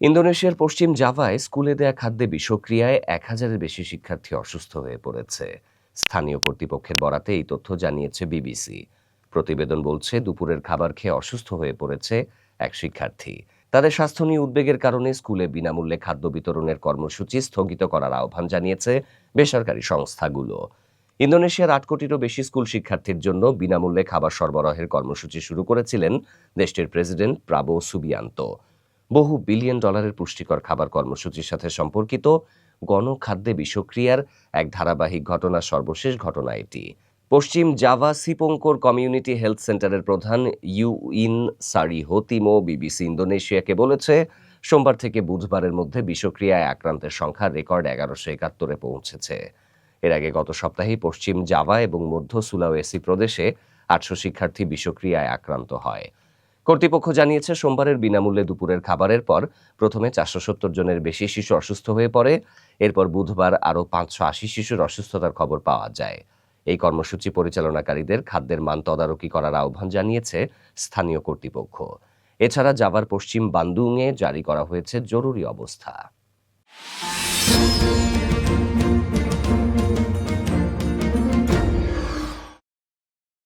ইন্দোনেশিয়ার পশ্চিম জাভায় স্কুলে দেয়া খাদ্যে বিষক্রিয়ায় এক হাজারের বেশি শিক্ষার্থী অসুস্থ হয়ে পড়েছে। স্থানীয় কর্তৃপক্ষের বরাতে এই তথ্য জানিয়েছে বিবিসি। প্রতিবেদন বলছে, দুপুরের খাবার খেয়ে অসুস্থ হয়ে পড়েছে এক শিক্ষার্থী। তাদের স্বাস্থ্য নিয়ে উদ্বেগের কারণে স্কুলে বিনামূল্যে খাদ্য বিতরণের কর্মসূচি স্থগিত করার আহ্বান জানিয়েছে বেসরকারি সংস্থাগুলো। ইন্দোনেশিয়ার আট কোটিরও বেশি স্কুল শিক্ষার্থীর জন্য বিনামূল্যে খাবার সরবরাহের কর্মসূচি শুরু করেছিলেন দেশটির প্রেসিডেন্ট প্রাবো সুবিয়ান্ত। বহু বিলিয়ন ডলারের পুষ্টিকর খাবার কর্মসূচির সাথে সম্পর্কিত গণখাদ্যে বিষক্রিয়ার এক ধারাবাহিক ঘটনা, সর্বশেষ ঘটনা এটি। পশ্চিম জাভা সিপোঙ্কোর কমিউনিটি হেলথ সেন্টারের প্রধান ইউ ইন সারি হোতিমো বিবিসি ইন্দোনেশিয়াকে বলেছে, সোমবার থেকে বুধবারের মধ্যে বিষক্রিয়ায় আক্রান্তের সংখ্যা রেকর্ড এগারোশো একাত্তরে পৌঁছেছে। এর আগে গত সপ্তাহেই পশ্চিম জাভা এবং মধ্য সুলাওয়েসি প্রদেশে আটশো শিক্ষার্থী বিষক্রিয়ায় আক্রান্ত হয়। কর্তৃপক্ষ জানিয়েছে, সোমবারের বিনামূল্যে দুপুরের খাবারের পর প্রথমে চারশো সত্তর জনের বেশি শিশু অসুস্থ হয়ে পড়ে। এরপর বুধবার আরও পাঁচশো আশি শিশুর অসুস্থতার খবর পাওয়া যায়। এই কর্মসূচি পরিচালনাকারীদের খাদ্যের মান তদারকি করার আহ্বান জানিয়েছে স্থানীয় কর্তৃপক্ষ। এছাড়া যাবার পশ্চিম বান্দুংয়ে জারি করা হয়েছে জরুরি অবস্থা।